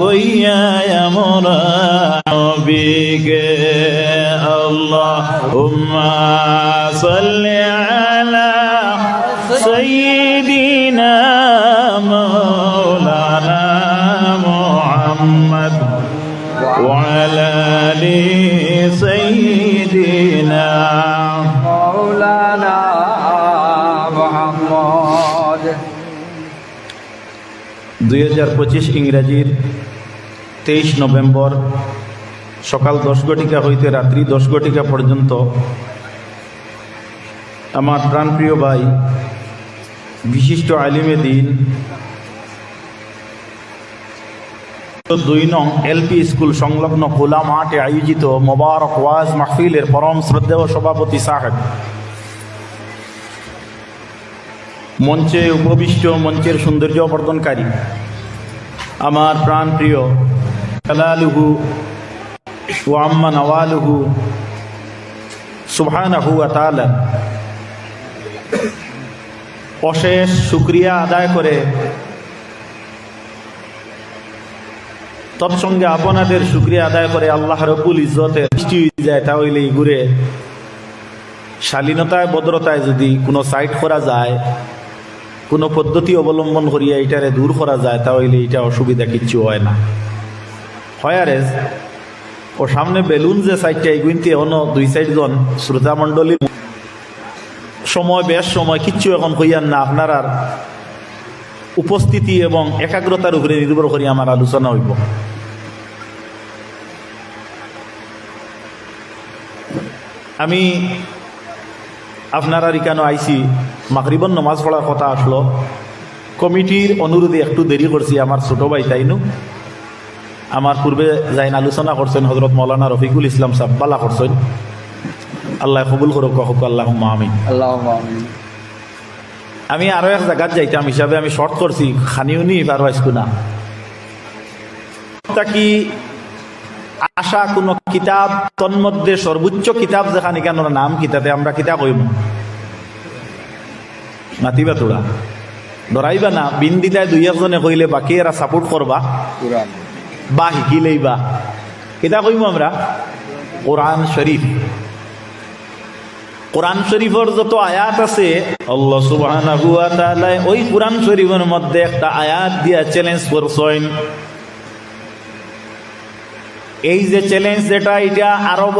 وإياي مرابك اللهم صل على سيدنا مولانا محمد وعلى آل سيدنا مولانا দুই হাজার পঁচিশ ইংরাজির তেইশ নভেম্বর সকাল দশ ঘটিকা হইতে রাত্রি দশ ঘটিকা পর্যন্ত আমার প্রাণপ্রিয় ভাই, বিশিষ্ট আলিমে দিন, দুই নং এলপি স্কুল সংলগ্ন খোলা মাঠে আয়োজিত মোবারক ওয়াজ মাহফিলের পরম শ্রদ্ধেয় সভাপতি সাহেব। মঞ্চে উপবিষ্ট, মঞ্চের সৌন্দর্য বর্ধনকারী, আমার প্রাণ প্রিয় কালালুহু ও আম্মা নওয়ালুহু সুবহানাহু আতালা অশেষ শুক্রিয়া আদায় করে তৎসঙ্গে আপনাদের শুক্রিয়া আদায় করে আল্লাহ রবুল ইজ্জতের সৃষ্টি যায় তাহলে ঘুরে শালীনতায়, ভদ্রতায় যদি কোনো সাইট করা যায় কোনো পদ্ধতি অবলম্বন করিয়া এটারে দূর করা যায়, তাহলে এটা অসুবিধা কিচ্ছু হয় না। হয় ও সামনে বেলুন যে সাইডটা এগুইতে অন্য দুই সাইড জন শ্রোতা মণ্ডলী সময় বেশ সময় কিচ্ছু এখন হইয়ান না, আপনার আর উপস্থিতি এবং একাগ্রতার উপরে নির্ভর করি আমার আলোচনা হইব। আমি আপনারা কেন আইসি মাকরিবন নমাজ পড়ার কথা আসলো। কমিটির অনুরোধে একটু দেরি করছি আমার ছোট ভাই তাইনু। আমার পূর্বে যাইন আলোচনা করছেন হজরত মৌলানা রফিকুল ইসলাম সাহ বালা করছেন আল্লাহ কবুল করুক কহক আল্লাহ আমি আল্লাহ আমি আরও এক জায়গাত যাইতাম হিসাবে আমি শর্ট করছি খানিও নি আর আইসকু না কি আশা কোন কিতাব তন্মধ্যে সর্বোচ্চ কিতাব যেখানে কেন নাম কিতাবে আমরা কিতাব কইব মাতিবা তোরা ধরাইবা না বিন্দিতায় দুই একজনে কইলে বাকি এরা সাপোর্ট করবা বা শিকিলেইবা কিতা কইম আমরা? কোরআন শরীফ কোরআন শরীফের যত আয়াত আছে আল্লাহ তাআলা ওই কোরআন শরীফের মধ্যে একটা আয়াত দিয়া চ্যালেঞ্জ করছেন এই যে চ্যালেঞ্জ যেটা এটা আরব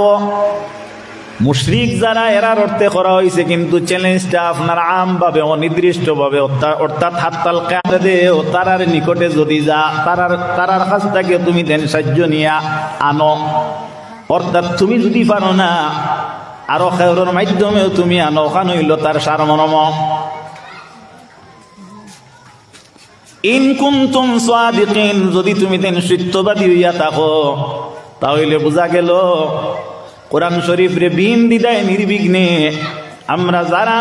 মুশরিক যারা, এরার অর্থে করা হয়েছে কিন্তু চ্যালেঞ্জটা আপনার আমভাবে, অনির্দিষ্টভাবে, অর্থা- অর্থাৎ হাততাল কাঁদে ও তারার নিকটে যদি যা, তারার তারার কাছ থেকে তুমি দেন সাহায্য নিয়া আনো। অর্থাৎ তুমি যদি পারো না, আরও খেয়রের মাধ্যমেও তুমি আনো, ওখান হইল তার সারমরম। ইন কুনতুম সাদিকিন, যদি তুমি দেন সত্যবাদী হইয়া থাকো, তাহলে বোঝা গেল কোরআন শরীফ রে বিন দিদায় নির্বিঘ্নে আমরা যারা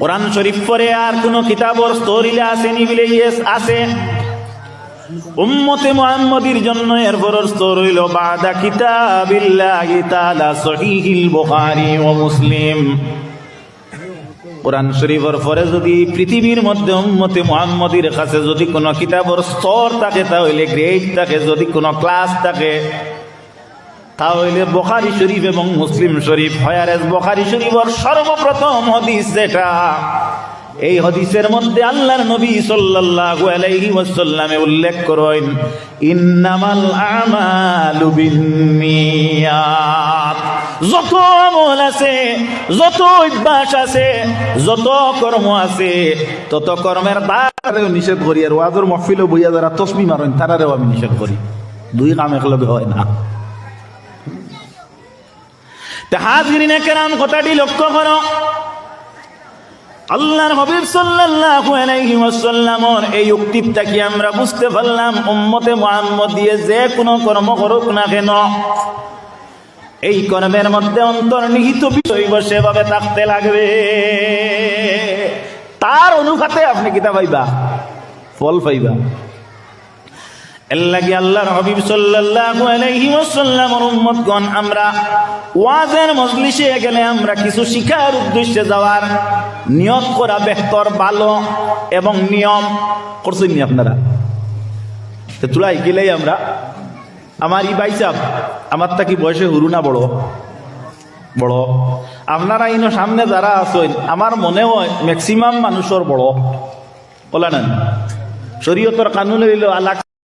কোরআন শরীফ পরে আর কোন কিতাবর স্তরিলে আসেনি বলে ইয়েস আছে উম্মতে মুহাম্মদির জন্য এর বড় স্তর হইল বাদা কিতাবিল্লাহি তাআলা সহিহিল বুখারী ও মুসলিম। কোরআন শরীফের পরে যদি পৃথিবীর মধ্যে উম্মতে মুহাম্মদির কাছে যদি কোনো কিতাবর স্তর থাকে, তাহলে গ্রেড থাকে, যদি কোনো ক্লাস থাকে তাহলে বখারি শরীফ এবং মুসলিম শরীফ হয়ারেজ বখারি শরীফের সর্বপ্রথম হদিস যেটা। এই হদিসের মধ্যে আল্লাহর নবী সাল্লাল্লাহু আলাইহি ওয়াসাল্লামে উল্লেখ করেন, ইন্নামাল আমালু বিন্নিয়াত। যত আমল আছে, যত অভ্যাস আছে, যত কর্ম আছে, তত কর্মের তারারেও নিষেধ করি। আর ওয়াজর মহফিলও বইয়া যারা তসমি মারেন, তারারেও আমি নিষেধ করি। দুই কাম একলগে হয় না। হাজিরিনে কেরাম কথাটি লক্ষ্য করো। আল্লাহর হাবিব সাল্লাল্লাহু এই উক্তিটা কি আমরা বুঝতে পারলাম? উম্মতে মুহাম্মদ দিয়ে যে কোনো কর্ম করুক না কেন? এই কর্মের মধ্যে অন্তর্নিহিত বিষয় সেভাবে থাকতে লাগবে। তার অনুপাতে আপনি কিতা পাইবা, ফল পাইবা। এর লাগি আল্লাহর হাবিব সাল্লাল্লাহু আলাইহি ওয়াসাল্লামের আমরা মজলিসে গেলে আমরা কিছু উদ্দেশ্যে যাওয়ার এবং নিয়ম করছেন আপনারা? ইকেলেই আমরা, আমার ই বাইসাব আমার তা কি বয়সে হুরু না বড়? বড়। আপনারা ইনো সামনে যারা আছেন, আমার মনে হয় ম্যাক্সিমাম মানুষের বড়। বলা শরীয়তর কানুন আলাক